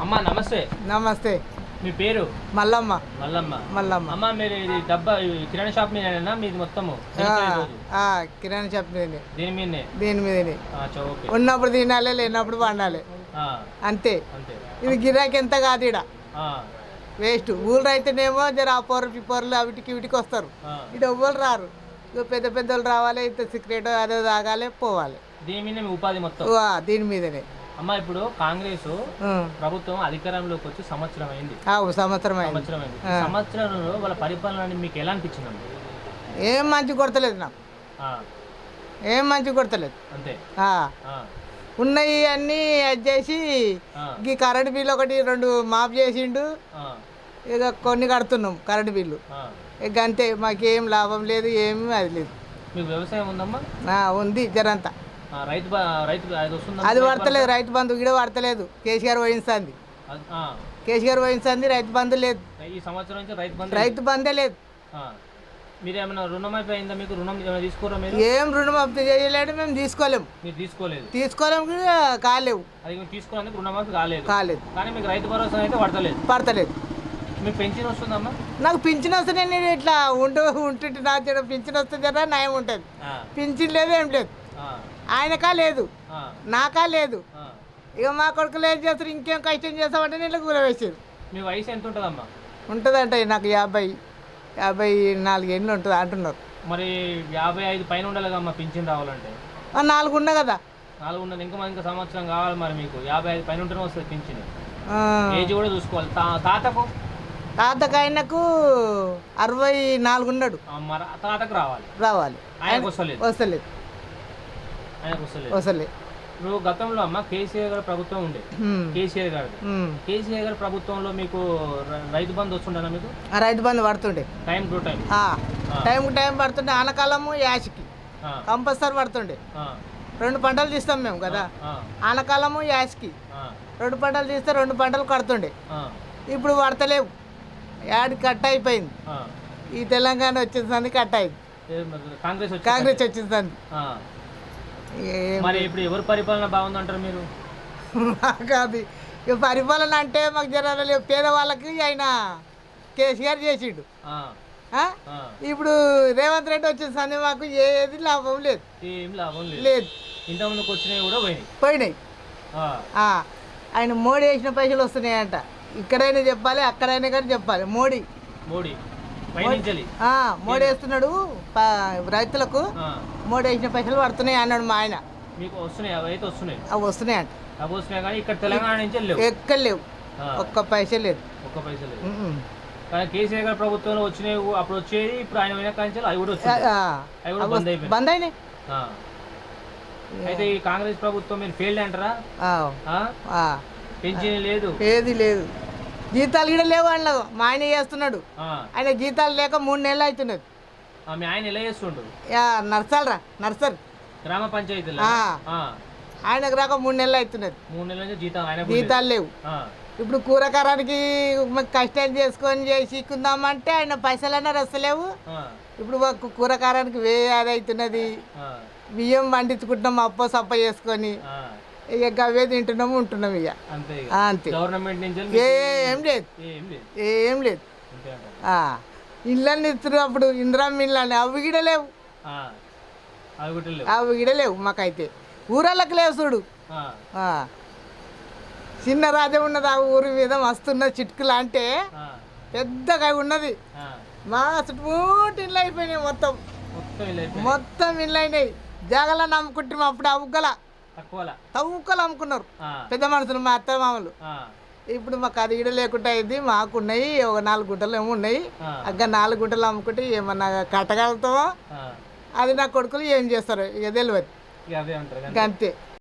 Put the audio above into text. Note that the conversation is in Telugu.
అమ్మా నమస్తే. నమస్తే. మీ పేరు? మల్లమ్మ. మల్లమ్మ. మల్లమ్మ. అమ్మ మీరు ఇది డబ్బా కిరాణా షాప్ మీదేనా? మీది మొత్తము? కిరాణా షాప్ మీదనే దీని మీదనే దీని మీదనే. ఆ, చో, ఓకే. ఉన్నప్పుడు తినాలి లేనప్పుడు వండాలి. ఆ, అంతే. ఇది గిరాకీ ఎంత కాదు ఇడ ఆ, వేస్ట్. ఊళ్ళో అయితేనేమో జర ఆ పొరలు పొరలు అవిటికి ఇవిటికి వస్తారు. ఇటు ఎవ్వరు రారు. ఇక పెద్ద పెద్ద వాళ్ళు రావాలి ఇంత సిగరెట్ అదే తాగాలి పోవాలి. దీని మీదనే మీ ఉపాధి మొత్తం? వా, దీని మీదనే. అమ్మ ఇప్పుడు కాంగ్రెస్. ప్రభుత్వం అధికారంలోకి వచ్చి సంవత్సరం అయింది. సంవత్సరం అయింది. సంవత్సరం అయింది. సంవత్సరంలో వాళ్ళ పరిపాలన మీకు ఎలా అనిపించిందమ్మా ఏం మంచి కొడతలేదు నాకు. ఆ, ఏం మంచి కొడతలేదు. అంతే. ఆ, ఆ, ఉన్నాయి అన్నీ అది చేసి ఆ, ఈ కరెంట్ బిల్లు ఒకటి రెండు మాఫ్ చేసిండు. ఆ, ఇక కొన్ని కడుతున్నాం కరెంట్ బిల్లు. ఆ. ఇక అంతే మాకేం లాభం లేదు ఏమీ అది లేదు. మీకు వ్యవసాయం ఉందమ్మా? ఆ, ఉంది జరంతా రైతు బ- రైతు అది వస్తుందా? పడతలేదు రైతు బంధు కూడా పడతలేదు. కేసీఆర్ వహిస్తుంది కేసీఆర్ వహిస్తుంది రైతు బంధు లేదు. ఈ సంవత్సరం నుంచి రైతు బంధు రైతు బంధే లేదు. మీరు ఏమైనా రుణం అయిపోయిందా? మీకు రుణం తీసుకోరా మీరు? ఏం రుణమాఫీ చేయలేడు మేము తీసుకోలేము. మీరు తీసుకోలేదు. తీసుకోలేము కాలేవు. అది మీరు తీసుకోవడానికి రుణమాఫీ కాలేదు. కాలేదు. కానీ మీకు రైతు భరోసా అయితే పడతలేదు. పడతలేదు. మీకు పెన్షన్ వస్తుందమ్మా? నాకు పింఛన్ వస్తే నేను ఇట్లా ఉంటూ ఉంటుంటే నా పింఛన్ వస్తే జర నయం ఉంటుంది. పింఛన్ లేదు ఏం లేదు. ఆయనకా లేదు. నాకా లేదు. ఇక మా కొడుకులు ఏం చేస్తారు? ఇంకేం కష్టం చేస్తామంటే నేను కూలవేసారు. మీ వయసు ఎంత ఉంటుందమ్మా ఉంటుందంట నాకు యాభై యాభై నాలుగేళ్ళు ఉంటుంది అంటున్నారు. మరి యాభై ఐదు పైన ఉండాలి కమ్మా పింఛన్ రావాలంటే? ఆ, నాలుగు ఉన్నా కదా. నాలుగు ఉన్నది. ఇంకా ఇంకా సంవత్సరం కావాలి మరి మీకు. యాభై ఐదు పైన ఉంటేనే వస్తుంది పింఛన్. ఏజ్ కూడా చూసుకోవాలి. తాతకు? తాతకు ఆయనకు అరవై నాలుగు ఉన్నాడు. తాతకు రావాలి. రావాలి. ఆయనకు వస్తలేదు. వస్తలేదు. వస్తలేదు. నువ్వు గతంలో అమ్మ కేసీఆర్ గారి ప్రభుత్వం ఉండే. కేసీఆర్ గారి. కేసీఆర్ గారి ప్రభుత్వంలో మీకు రైతు బంధు వస్తుండేనా మీకు? Rythu Bandhu పడుతుండే. Time to time. ఆ, టైంకి టైం పడుతుండే. ఆనకాలము యాసికి. కంపల్సరీ పడుతుండే. రెండు పంటలు తీస్తాం మేము కదా. ఆనకాలము యాసికి. రెండు పంటలు తీస్తే రెండు పంటలు కడుతుండే. ఇప్పుడు పడతలేవు. యాడ్ కట్ అయిపోయింది. ఈ తెలంగాణ వచ్చేసింది కట్ అయింది. కాంగ్రెస్ కాంగ్రెస్. ఏం మరి ఇప్పుడు ఎవరు పరిపాలన బాగుందంటారు మీరు? మాకు అది పరిపాలన అంటే మాకు జర పేదవాళ్ళకి ఆయన కేసీఆర్ చేసిండు. ఇప్పుడు రేవంత్ రెడ్డి వచ్చేసింది మాకు ఏది లాభం లేదు. ఏం లాభం లేదు. ఇంతకుముందుకు వచ్చినవి కూడా పోయినాయి. పోయినాయి. ఆయన మోడీ వేసిన పైసలు వస్తున్నాయంట. ఇక్కడైనా చెప్పాలి అక్కడైనా కానీ చెప్పాలి. మోడీ. మోడీ. మోడీ వేస్తున్నాడు రైతులకు మోడీ వేసిన పైసలు పడుతున్నాయి అన్నాడు మా ఆయన. మీకు వస్తున్నాయి అవి వస్తున్నాయి లేవు. ఎక్కడ లేవు. ఒక్క పైసే లేదు. ఒక్క లేవు ఉమ్మ్. కానీ కేసీఆర్ గారి ప్రభుత్వంలో వచ్చినాయి అప్పుడు వచ్చేది ఇప్పుడు ఆయన పోయిన అవి కూడా అవి కూడా బంద్ బంద్ అయినాయి. అయితే ఈ కాంగ్రెస్ ప్రభుత్వం మీరు ఫెయిల్డ్ అంటారా. పెన్షన్ లేదు. ఏది లేదు. జీతాలు కూడా లేవు అందులో మా ఆయన చేస్తున్నాడు. ఆయన జీతాలు లేక మూడు నెలలు అవుతున్నది మీ ఆయన ఎలా చేస్తుండు నర్సాలరా నర్సర్ గ్రామ. ఆ. ఆయనకు రాక మూడు నెలలు అవుతున్నది మూడు నెలల నుంచి జీతం ఆయన కూడా లేదు. జీతాలు లేవు. ఇప్పుడు కూరకారానికి మాకు కష్టాలు చేసుకొని చేసి కుందామంటే ఆయన పైసలన్నా వస్తలేవు ఆ. ఇప్పుడు కూరకారానికి వే అది అవుతున్నది. బియ్యం పండించుకుంటున్నాం అప్ప సప్ప చేసుకొని. ఇక గవే తింటున్నాము ఉంటున్నాం ఇక. అంతే ఏ లేదు. ఏం లేదు. ఇళ్ళని ఇస్తున్నారు అప్పుడు ఇందిరామ్మ ఇళ్ళని అవి గిడ లేవు. ఆ. అవి కూడా లేవు. అవి గిడ లేవు మాకైతే. ఊరళ్ళకి లేవు చూడు. చిన్న రాజ్యం ఉన్నది ఆ ఊరి మీద మస్తున్న చిట్కులు అంటే. పెద్దగా ఉన్నది. మా చుట్టుముట్టు ఇళ్ళు అయిపోయినాయి మొత్తం. మొత్తం ఇళ్ళు అయినాయి. జాగలా నమ్ముకుంటున్నాం అప్పుడు అవ్వగల తవ్వుకలు అమ్ముకున్నారు. పెద్ద మనుషులు మా అత్త మామలు. ఇప్పుడు మాకు అది ఈడ లేకుండా అయింది మాకు ఉన్నాయి ఒక నాలుగు గుంటలు ఏమో ఉన్నాయి. అగ్గ నాలుగు గుంటలు అమ్ముకుంటే ఏమన్నా కట్టగలుగుతామో. అది నా కొడుకులు ఏం చేస్తారు? ఇక తెలియదు అంతే